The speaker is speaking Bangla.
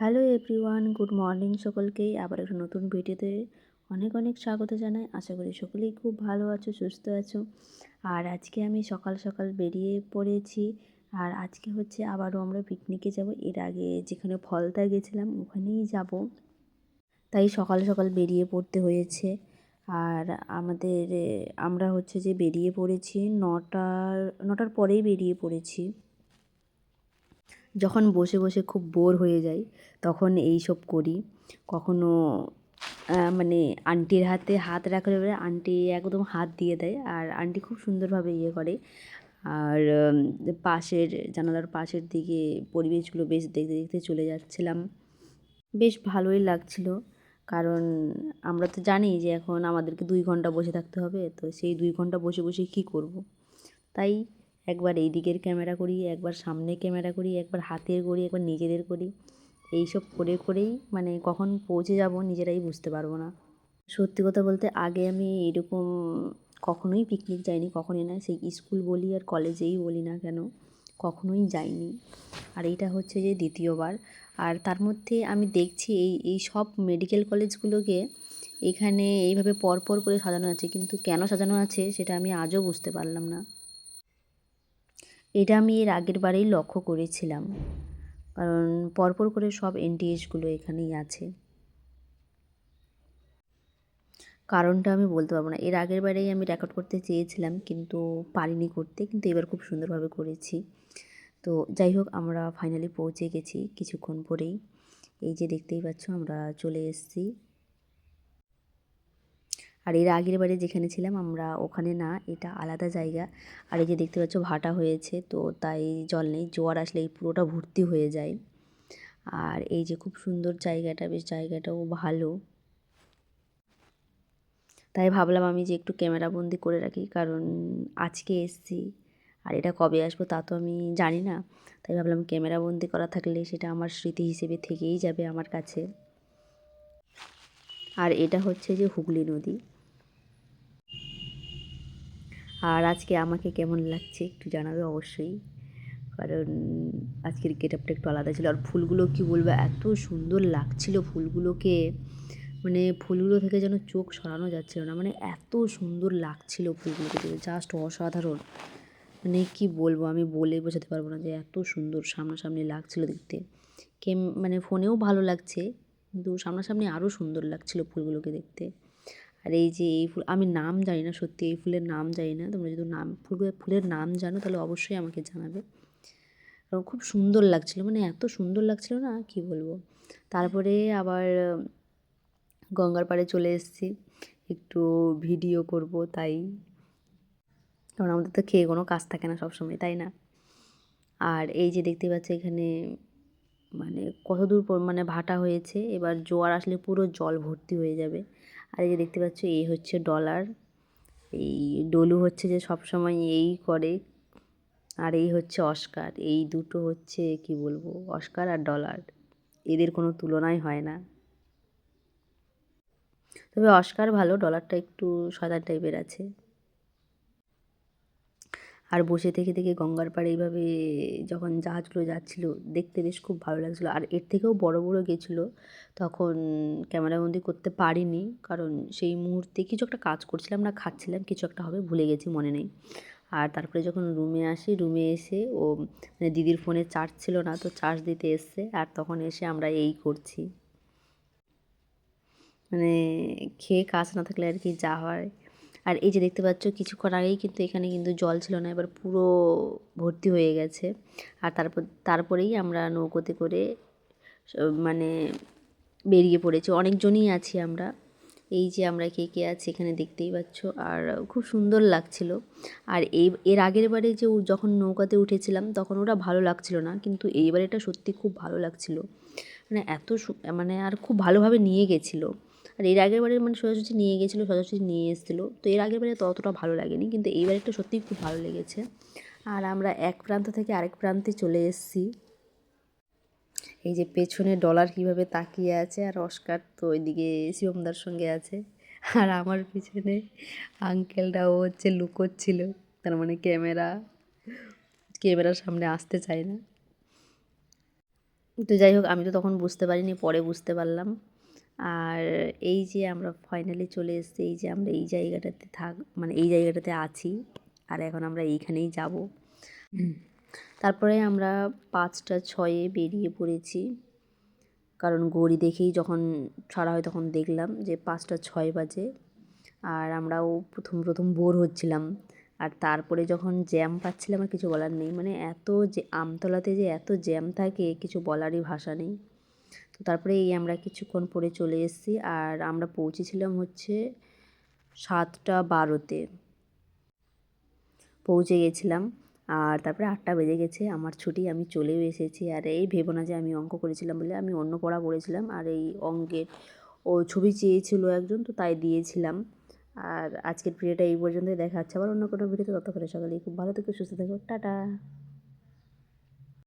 হ্যালো এভরিওয়ান, গুড মর্নিং সকলকেই। আবার একটা নতুন ভিডিওতে অনেক অনেক স্বাগত জানাই। আশা করি সকলেই খুব ভালো আছো, সুস্থ আছো। আর আজকে আমি সকাল সকাল বেরিয়ে পড়েছি। আর আজকে হচ্ছে আবারও আমরা পিকনিকে যাব। এর আগে যেখানে ফলতা গেছিলাম ওখানেই যাব। তাই সকাল সকাল বেরিয়ে পড়তে হয়েছে। আর আমাদের, আমরা হচ্ছে যে বেরিয়ে পড়েছি নটার নটার পরেই বেরিয়ে পড়েছি। যখন বসে বসে খুব বোর হয়ে যাই, তখন এই সব করি। কখনো মানে আন্টির হাতে হাত রাখলে পরে আন্টি একদম হাত দিয়ে দেয় আর আন্টি খুব সুন্দরভাবে ইয়ে করে। আর পাশের, জানালার পাশের দিকে পরিবেশগুলো বেশ দেখতে দেখতে চলে যাচ্ছিলাম। বেশ ভালোই লাগছিল। কারণ আমরা তো জানি যে এখন আমাদেরকে দুই ঘণ্টা বসে থাকতে হবে, তো সেই দুই ঘণ্টা বসে বসে কী করব? তাই একবার এই দিকের ক্যামেরা করি, একবার সামনে ক্যামেরা করি, একবার হাতের করি, একবার নিজেদের করি। এই সব করে করেই মানে কখন পৌঁছে যাব নিজেরাই বুঝতে পারব না। সত্যি কথা বলতে আগে আমি এরকম কখনোই পিকনিক যাইনি, কখনোই না। সেই স্কুল বলি আর কলেজেই বলি না কেন, কখনোই যাইনি। আর এইটা হচ্ছে যে দ্বিতীয়বার। আর তার মধ্যে আমি দেখছি এই এই সব মেডিকেল কলেজগুলোকে এখানে এইভাবে পরপর করে সাজানো আছে, কিন্তু কেন সাজানো আছে সেটা আমি আজও বুঝতে পারলাম না। এটা আমি এর আগের বারেই লক্ষ্য করেছিলাম। কারণ পরপর করে সব এনটিএসগুলো এখানেই আছে। কারণটা আমি বলতে পারব না। এর আগের বারেই আমি রেকর্ড করতে চেয়েছিলাম, কিন্তু পারিনি করতে। কিন্তু এবার খুব সুন্দরভাবে করেছি। তো যাই হোক, আমরা ফাইনালি পৌঁছে গেছি কিছুক্ষণ পরেই। এই যে দেখতেই পাচ্ছ, আমরা চলে এসেছি। আর এর আগের বারে যেখানে ছিলাম আমরা ওখানে না, এটা আলাদা জায়গা। আর এই যে দেখতে পাচ্ছ ভাটা হয়েছে, তো তাই জল নেই, জোয়ার আসলে এই পুরোটা ভর্তি হয়ে যায়। আর এই যে খুব সুন্দর জায়গাটা, বেশ জায়গাটাও ভালো। তাই ভাবলাম আমি যে একটু ক্যামেরা বন্দি করে রাখি, কারণ আজকে এসছি। আর এটা কবে আসব তা তো আমি জানি না। তাই ভাবলাম ক্যামেরা বন্দি করা থাকলে সেটা আমার স্মৃতি হিসেবে থেকেই যাবে আমার কাছে। আর এটা হচ্ছে যে হুগলি নদী। আর আজকে আমাকে কেমন লাগছে একটু জানাবে অবশ্যই। কারণ আজকের গেট আপটা একটু আলাদা ছিল। আর ফুলগুলো কি বলব, এত সুন্দর লাগছিল ফুলগুলোকে। মানে ফুলগুলো থেকে যেন চোখ সরানো যাচ্ছিল না। মানে এত সুন্দর লাগছিল ফুলগুলোকে জাস্ট অসাধারণ। মানে কি বলব, আমি বলে বোঝাতে পারব না যে এত সুন্দর সামনাসামনি লাগছিল দেখতে। কেম মানে ফোনেও ভালো লাগছে, কিন্তু সামনাসামনি আরও সুন্দর লাগছিল ফুলগুলোকে দেখতে। আর এই যে এই ফুল, আমি নাম জানি না সত্যি, এই ফুলের নাম জানি না। তোমরা যদি নাম ফুলগুলো ফুলের নাম জানো তাহলে অবশ্যই আমাকে জানাবে। কারণ খুব সুন্দর লাগছিল মানে এত সুন্দর লাগছিল না, কি বলব? তারপরে আবার গঙ্গার পাড়ে চলে এসেছি। একটু ভিডিও করব, তাই। কারণ আমাদের তো খেয়ে কোনো কাজ থাকে না সবসময়, তাই না? আর এই যে দেখতে পাচ্ছি এখানে মানে কত দূর মানে ভাটা হয়েছে। এবার জোয়ার আসলে পুরো জল ভর্তি হয়ে যাবে। আর এই যে দেখতে পাচ্ছ এই হচ্ছে ডলার এই ডলু হচ্ছে যে সব সময় এই করে, আর এই হচ্ছে অস্কার এই দুটো হচ্ছে কি বলব অস্কার আর ডলার এদের কোনো তুলনাই হয় না। তবে অস্কার ভালো ডলারটা একটু সাদা টাইপের আছে। আর বসে থেকে থেকে গঙ্গার পাড়ে এইভাবে যখন জাহাজগুলো যাচ্ছিল, দেখতে বেশ খুব ভালো লাগছিল। আর এর থেকেও বড় বড় গেছিল, তখন ক্যামেরাবন্দি করতে পারিনি। কারণ সেই মুহূর্তে কিছু একটা কাজ করছিলাম না, খাচ্ছিলাম, কিছু একটা হবে, ভুলে গেছি, মনে নেই। আর তারপরে যখন রুমে আসি, রুমে এসে ও মানে দিদির ফোনে চার্জ ছিল না, তো চার্জ দিতে এসছে, আর তখন এসে আমরা এই করছি। মানে খেয়ে কাজ না থাকলে আর কি যা হয়। আর এই যে দেখতে পাচ্ছ, কিছুক্ষণ আগেই কিন্তু এখানে কিন্তু জল ছিল না, এবার পুরো ভর্তি হয়ে গেছে। আর তারপর, তারপরেই আমরা নৌকোতে করে মানে বেরিয়ে পড়েছি। অনেকজনই আছি আমরা। এই যে আমরা কে কে আছি এখানে দেখতেই পাচ্ছ। আর খুব সুন্দর লাগছিল। আর এই এর আগের বারে যে যখন নৌকাতে উঠেছিলাম, তখন ওটা ভালো লাগছিল না, কিন্তু এইবার এটা সত্যি খুব ভালো লাগছিল। মানে এত মানে আর খুব ভালোভাবে নিয়ে গেছিল। আর এর আগের বারে মানে সোজাসুজি নিয়ে গেছিল, সোজাসুজি নিয়ে এসেছিল। তো এর আগের বারে ততটা ভালো লাগেনি, কিন্তু এইবার একটু সত্যিই খুব ভালো লেগেছে। আর আমরা এক প্রান্ত থেকে আরেক প্রান্তে চলে এসেছি। এই যে পেছনে ডলার কীভাবে তাকিয়ে আছে, আর অস্কার তো ওইদিকে শিবমদার সঙ্গে আছে। আর আমার পিছনে আঙ্কেলটাও হচ্ছে লুকোচ্ছিল, তার মানে ক্যামেরা, ক্যামেরার সামনে আসতে চায় না। তো যাই হোক, আমি তো তখন বুঝতে পারিনি, পরে বুঝতে পারলাম। আর এই যে আমরা ফাইনালি চলে এসেছি, এই যে আমরা এই জায়গাটাতে থাক মানে এই জায়গাটাতে আছি। আর এখন আমরা এইখানেই যাব। তারপরে আমরা পাঁচটা ছয়ে বেরিয়ে পড়েছি। কারণ ঘড়ি দেখেই যখন ছাড়া হয় তখন দেখলাম যে পাঁচটা ছয় বাজে। আর আমরাও প্রথম প্রথম বোর হচ্ছিলাম। আর তারপরে যখন জ্যাম পাচ্ছিলাম আর কিছু বলার নেই মানে এত যে আমতলাতে যে এত জ্যাম থাকে, কিছু বলারই ভাষা নেই। তারপরে এই আমরা কিছুক্ষণ পরে চলে এসেছি আর আমরা পৌঁছেছিলাম হচ্ছে সাতটা বারোতে। পৌঁছে গেছিলাম আর তারপরে আটটা বেজে গেছে, আমার ছুটি, আমি চলেও এসেছি। আর এই ভেবো না যে আমি অঙ্ক করেছিলাম বলে আমি অন্য পড়া পড়েছিলাম আর এই অঙ্কের ও ছবি চেয়েছিল একজন, তো তাই দিয়েছিলাম। আর আজকের ভিডিওটা এই পর্যন্তই, দেখা হচ্ছে আবার অন্য কোনো ভিডিওতে ততক্ষণে সকালে খুব ভালো থেকে, সুস্থ থেকো, টাটা।